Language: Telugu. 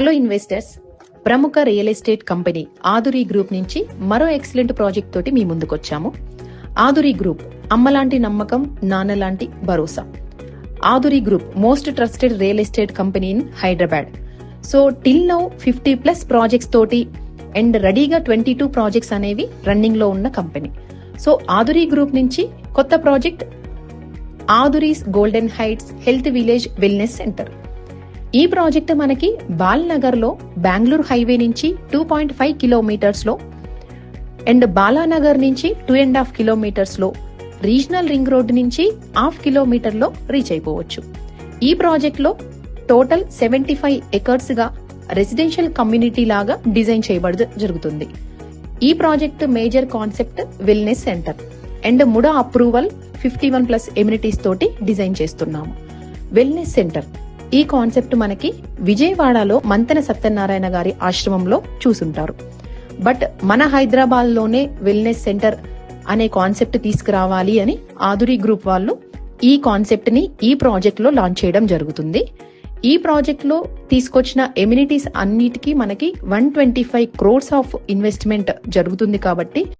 హలో ఇన్వెస్టర్స్ ప్రముఖ real estate company Aduri group నుంచి మరో ఎక్సలెంట్ ప్రాజెక్ట్ తోటి మీ ముందుకొచ్చాము. ఆదురి గ్రూప్ అమ్మలాంటి నమ్మకం నాన్నలాంటి భరోసా. Aduri group most trusted real estate company in Hyderabad. So till now fifty plus projects తోటి అండ్ రెడీగా ట్వంటీ టూ ప్రాజెక్ట్స్ అనేవి రన్నింగ్లో ఉన్న కంపెనీ. సో ఆదురి గ్రూప్ నుంచి కొత్త project Aduri's golden heights health village wellness centre. ఈ ప్రాజెక్ట్ మనకి బాల్ నగర్లో బెంగళూరు హైవే నుంచి టూ పాయింట్ ఫైవ్ కిలోమీటర్స్లో అండ్ బాలానగర్ నుంచి టూ అండ్ హాఫ్ కిలోమీటర్స్లో రీజనల్ రింగ్ రోడ్ నుంచి హాఫ్ కిలోమీటర్లో రీచ్ అయిపోవచ్చు. ఈ ప్రాజెక్ట్లో టోటల్ సెవెంటీ ఫైవ్ ఎకర్స్గా రెసిడెన్షియల్ కమ్యూనిటీ లాగా డిజైన్ చేయబడి జరుగుతుంది. ఈ project major concept wellness centre and MUDA approval fifty one plus amenities తోటి డిజైన్ చేస్తున్నాము. వెల్నెస్ సెంటర్ ఈ కాన్సెప్ట్ మనకి విజయవాడలో మంతెన సత్యనారాయణ గారి ఆశ్రమంలో చూసుంటారు. బట్ మన హైదరాబాద్లోనే వెల్నెస్ సెంటర్ అనే కాన్సెప్ట్ తీసుకురావాలి అని ఆదురి గ్రూప్ వాళ్ళు ఈ కాన్సెప్ట్ని ఈ ప్రాజెక్ట్లో లాంచ్ చేయడం జరుగుతుంది. ఈ ప్రాజెక్ట్లో తీసుకొచ్చిన ఎమ్యూనిటీస్ అన్నిటికీ మనకి one twenty five crores of investment జరుగుతుంది కాబట్టి